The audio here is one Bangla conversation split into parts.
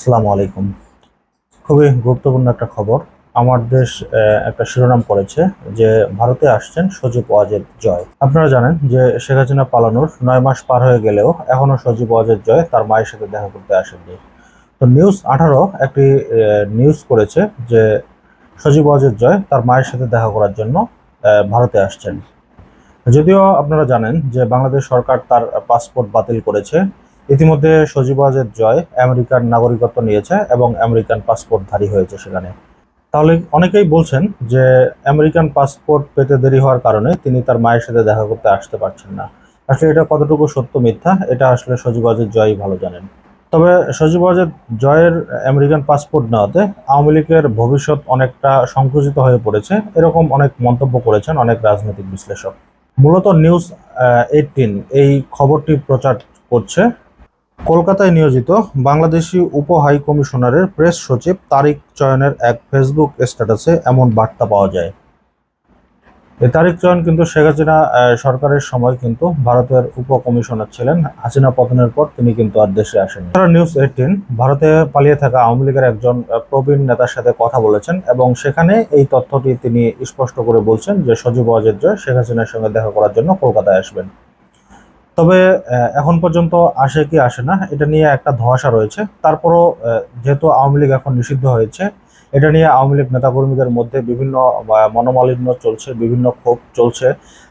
আসসালামু আলাইকুম। খুবই গুরুত্বপূর্ণ একটা খবর। আমার দেশ একটা শিরোনাম করেছে যে ভারতে আসছেন সজীব ওয়াজেদ জয়। আপনারা জানেন যে শেখ হাসিনা পালানোর নয় মাস পার হয়ে গেলেও এখনও সজীব ওয়াজেদ জয় তার মায়ের সাথে দেখা করতে আসেননি। তো নিউজ আঠারো একটি নিউজ করেছে যে সজীব ওয়াজেদ জয় তার মায়ের সাথে দেখা করার জন্য ভারতে আসছেন। যদিও আপনারা জানেন যে বাংলাদেশ সরকার তার পাসপোর্ট বাতিল করেছে ইতিমধ্যে সজীব ওয়াজেদ জয় আমেরিকার নাগরিকত্ব নিয়েছে এবং আমেরিকান পাসপোর্টধারী হয়েছে সেখানে। তাহলে অনেকেই বলছেন যে আমেরিকান পাসপোর্ট পেতে দেরি হওয়ার কারণে তিনি তার মায়ের সাথে দেখা করতে আসতে পারছেন না। আসলে এটা কতটুকু সত্য মিথ্যা, এটা আসলে সজীব ওয়াজেদ জয়ই ভালো জানেন। তবে সজীব ওয়াজেদ জয়ের আমেরিকান পাসপোর্ট নেওয়াতে আওয়ামী লীগের ভবিষ্যৎ অনেকটা সংকুচিত হয়ে পড়েছে। এরকম অনেক মন্তব্য করেছেন অনেক রাজনৈতিক বিশ্লেষক। মূলত নিউজ এইটিন এই খবরটি প্রচার করছে কলকাতায় নিয়োজিত বাংলাদেশি উপ হাই কমিশনারের প্রেস সচিব তারিক চয়নের এক ফেসবুক স্ট্যাটাসে এমন বার্তা পাওয়া যায়। এই তারিক চয়ন কিন্তু শেখ হাসিনা সরকারের সময় কিন্তু ভারতের উপ কমিশনার ছিলেন। হাসিনা পতনের পর তিনি কিন্তু আর দেশে আসেন এছাড়া নিউজ এইটিন, ভারতে পালিয়ে থাকা আওয়ামী লীগের একজন প্রবীণ নেতার সাথে কথা বলেছেন এবং সেখানে এই তথ্যটি তিনি স্পষ্ট করে বলছেন যে সজীব জয় শেখ হাসিনার সঙ্গে দেখা করার জন্য কলকাতায় আসবেন। তবে এখন পর্যন্ত আসে কি আসে না, এটা নিয়ে একটা ধোঁয়াশা রয়েছে। তারপরও যেহেতু আওয়ামী লীগ এখন নিষিদ্ধ হয়েছে, এটা নিয়ে আওয়ামী লীগ নেতাকর্মীদের মধ্যে বিভিন্ন মনোমালিন্য চলছে, বিভিন্ন ক্ষোভ চলছে,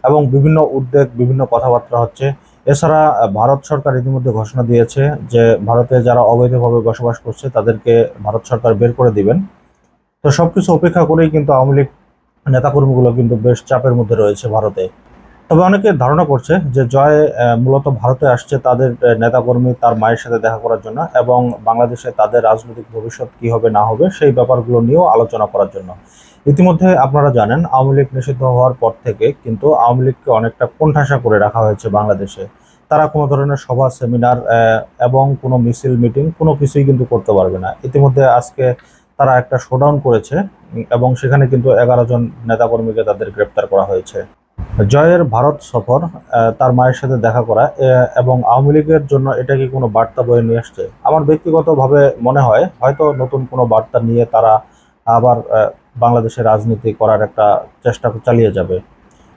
এবং বিভিন্ন উদ্বেগ, বিভিন্ন কথাবার্তা হচ্ছে। এছাড়া ভারত সরকার ইতিমধ্যে ঘোষণা দিয়েছে যে, ভারতে যারা অবৈধভাবে বসবাস করছে, তাদেরকে ভারত সরকার বের করে দিবেন। তো সবকিছু উপেক্ষা করেই কিন্তু আওয়ামী লীগ নেতাকর্মীগুলো কিন্তু বেশ চাপের মধ্যে রয়েছে ভারতে। তবে অনেকে ধারণা করছে যে জয় মূলত ভারতে আসছে তাদের নেতাকর্মী তার মায়ের সাথে দেখা করার জন্য এবং বাংলাদেশে তাদের রাজনৈতিক ভবিষ্যৎ কি হবে, না হবে সেই ব্যাপারগুলো নিয়েও আলোচনা করার জন্য। ইতিমধ্যে আপনারা জানেন, আওয়ামী লীগ নিষিদ্ধ হওয়ার পর থেকে কিন্তু আওয়ামী লীগকে অনেকটা কোণঠাসা করে রাখা হয়েছে বাংলাদেশে। তারা কোনো ধরনের সভা, সেমিনার এবং কোনো মিছিল, মিটিং কোনো কিছুই কিন্তু করতে পারবে না। ইতিমধ্যে আজকে তারা একটা শোডাউন করেছে এবং সেখানে কিন্তু এগারো জন নেতাকর্মীকে তাদের গ্রেপ্তার করা হয়েছে। জয়ের ভারত সফর তার মায়ের সাথে দেখা করা এবং আওয়ামী লীগের জন্য এটা কি কোনো বার্তা বয়ে নিয়ে আসছে। আমার ব্যক্তিগতভাবে মনে হয়, হয়তো নতুন কোনো বার্তা নিয়ে তারা আবার বাংলাদেশে রাজনীতি করার একটা চেষ্টা চালিয়ে যাবে।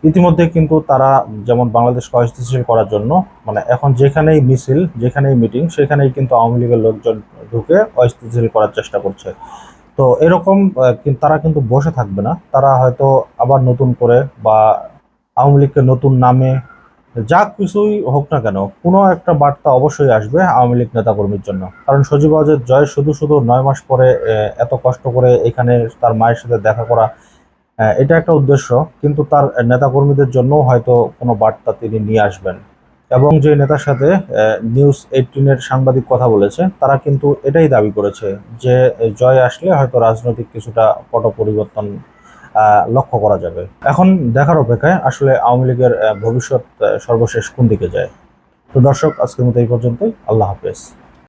ইতিমধ্যে কিন্তু তারা যেমন বাংলাদেশকে অস্থিতিশীল করার জন্য মানে এখন যেখানেই মিছিল, যেখানেই মিটিং, সেখানেই কিন্তু আওয়ামী লীগের লোকজন ঢুকে অস্থিতিশীল করার চেষ্টা করছে। তো এরকম তারা কিন্তু বসে থাকবে না। তারা হয়তো আবার নতুন করে বা আওয়ামী লীগকে নতুন নামে যা কিছুই হোক না কেন, কোনো একটা বার্তা অবশ্যই আসবে আওয়ামী লীগ নেতাকর্মীর জন্য। কারণ সজীব ওয়াজেদ জয় শুধু শুধু নয় মাস পরে এত কষ্ট করে এখানে তার মায়ের সাথে দেখা করা এটা একটা উদ্দেশ্য। কিন্তু তার নেতাকর্মীদের জন্য হয়তো কোনো বার্তা তিনি নিয়ে আসবেন। এবং যে নেতার সাথে নিউজ এইটিনের সাংবাদিক কথা বলেছে, তারা কিন্তু এটাই দাবি করেছে যে জয় আসলে হয়তো রাজনৈতিক কিছুটা পট পরিবর্তন লক্ষ্য করা যাবে। এখন দেখার অপেক্ষায় আসলে আওয়ামী লীগের ভবিষ্যৎ সর্বশেষ কোন দিকে যায়? তো দর্শক, আজকের মতো এই পর্যন্তই। আল্লাহ হাফেজ।